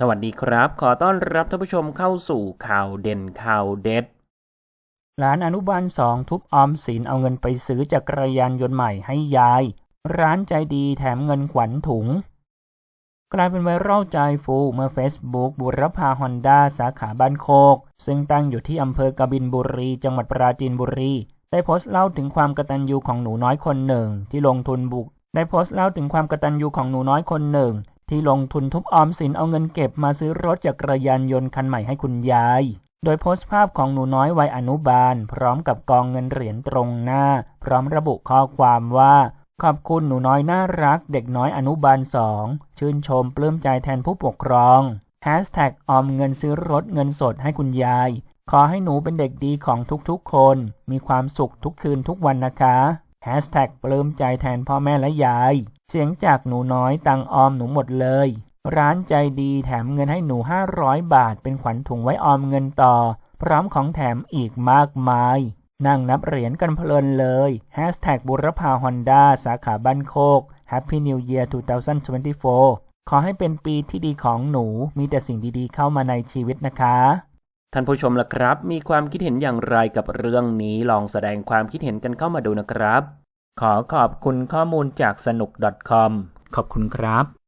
สวัสดีครับ ขอต้อนรับท่านผู้ชมเข้าสู่ข่าวเด่นข่าวเด็ด หลานอนุบาลสองทุบออมสินเอาเงินไปซื้อจักรยานยนต์ใหม่ให้ยาย ร้านใจดีแถมเงินขวัญถุง กลายเป็นไวรัลใจฟูเมื่อ Facebook บุรพาฮอนด้าสาขาบ้านโคก ซึ่งตั้งอยู่ที่อำเภอกบินบุรี จังหวัดปราจีนบุรี ได้โพสต์เล่าถึงความกตัญญูของหนูน้อยคนหนึ่ง ที่ลงทุนบุก ได้โพสต์เล่าถึงความกตัญญูของหนูน้อยคนหนึ่ง ที่ลงทุนทุบออมสินเอาเงินเก็บมาซื้อรถจักรยานยนต์คันใหม่ให้คุณยาย โดยโพสต์ภาพของหนูน้อยวัยอนุบาล พร้อมกับกองเงินเหรียญตรงหน้า พร้อมระบุข้อความว่า ขอบคุณหนูน้อยน่ารัก เด็กน้อยอนุบาลสองชื่นชมปลื้มใจแทนผู้ปกครอง Hashtag ออมเงินซื้อรถเงินสดให้คุณยาย ขอให้หนูเป็นเด็กดีของทุกๆคน มีความสุขทุกคืนทุกวันนะคะ Hashtag ปลื้มใจแทนพ่อแม่และยาย เสียงจากหนูน้อยตังออมหนูหมดเลย ร้านใจดีแถมเงินให้หนู500บาทเป็นขวัญถุงไว้ออมเงินต่อ พร้อมของแถมอีกมากมาย นั่งนับเหรียญกันเพลินเลย Hashtag บุรพาฮอนด้าสาขาบ้านโคก Happy New Year 2024 ขอให้เป็นปีที่ดีของหนู มีแต่สิ่งดีๆเข้ามาในชีวิตนะคะท่านผู้ชมล่ะครับ มีความคิดเห็นอย่างไรกับเรื่องนี้ลองแสดงความคิดเห็นกันเข้ามาดูนะครับ ขอขอบคุณข้อมูลจากสนุก .com ขอบคุณครับ